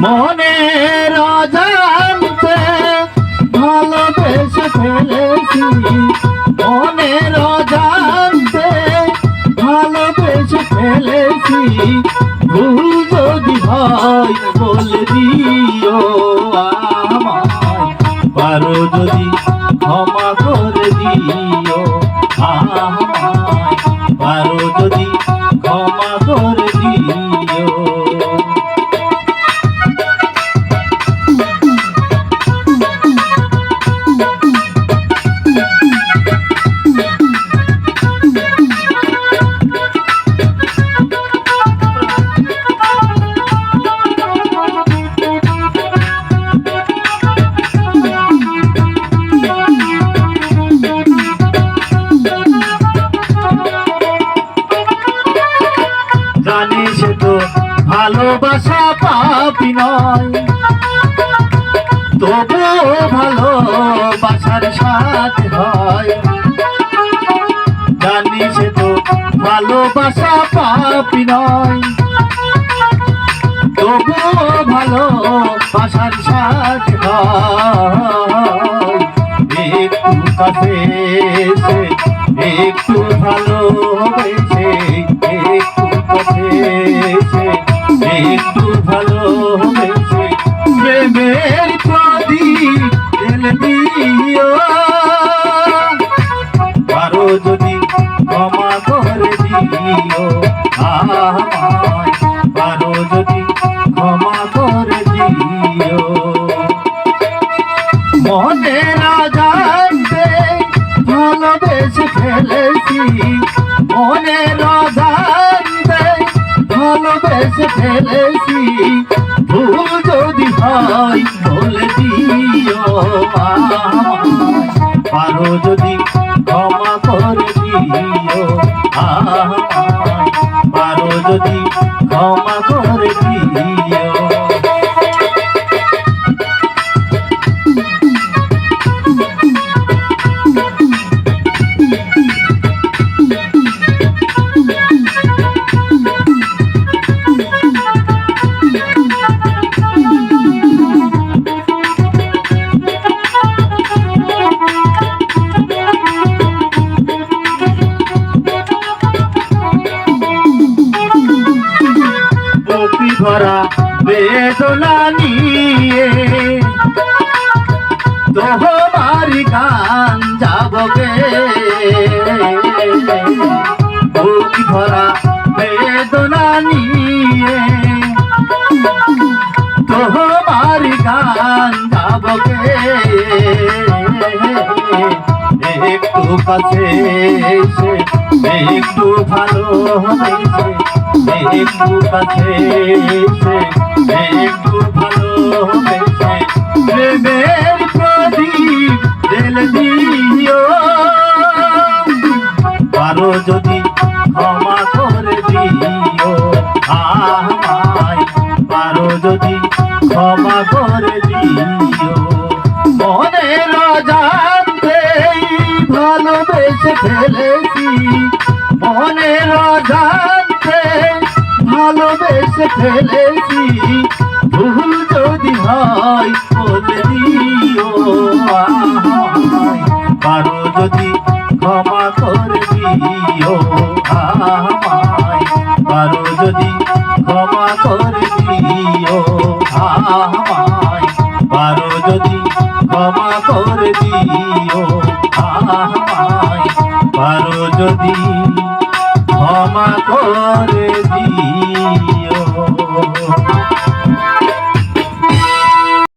মনে রাজানতে ভালোবেসে ফেলেছি। মনে রাজানতে ভালোবেসে ফেলেছি। ভুল যদি হয় বলে দিও আমায়। পারো যদি ক্ষমা করে দিও আমায়। যদি জানিস তো ভালোবাসা পাপি নয়। তবুও ভালোবাসার সাথে হয়। জানিস তো ভালোবাসা পাপি নয়। তবুও ভালোবাসার সাথে হয়। একটু কাছে একটু ভালোবেসে এসে একটু ভালোবেসে প্রেমের প্রদীপ পারো যদি ক্ষমা করে দিও, আমায় পারো যদি ক্ষমা করে দিও। মনে না জানতে ভালোবেসে ফেলেছি, মনে না জানতে ভালোবেসে ফেলেছি। ভুল যদি হয়, বলে দিও পারো যদি ক্ষমা করে দিও পারো যদি ক্ষমা করে দিও ভরা বেদনা নিয়ে। তোমার গান যাবগে কপি ভরা বেদনা নিয়ে। তোমার গান যাবগে একটু কাছে একটু ভালো হয়েছে একটু কাছে পারো যদি ক্ষমা করে দিও পারো যদি ক্ষমা করে দিও মনের জানতে ভালোবেসে ফেলেছি। জানতে ভালোবেসে ফেলেছি ভুল যদি হয় বলে দিও। পারো যদি ক্ষমা করে দিও। আমায় পারো যদি ক্ষমা করে দিও। আমায় পারো যদি ক্ষমা করে দিও। আমায় পারো যদি ক্ষমা করে দিও।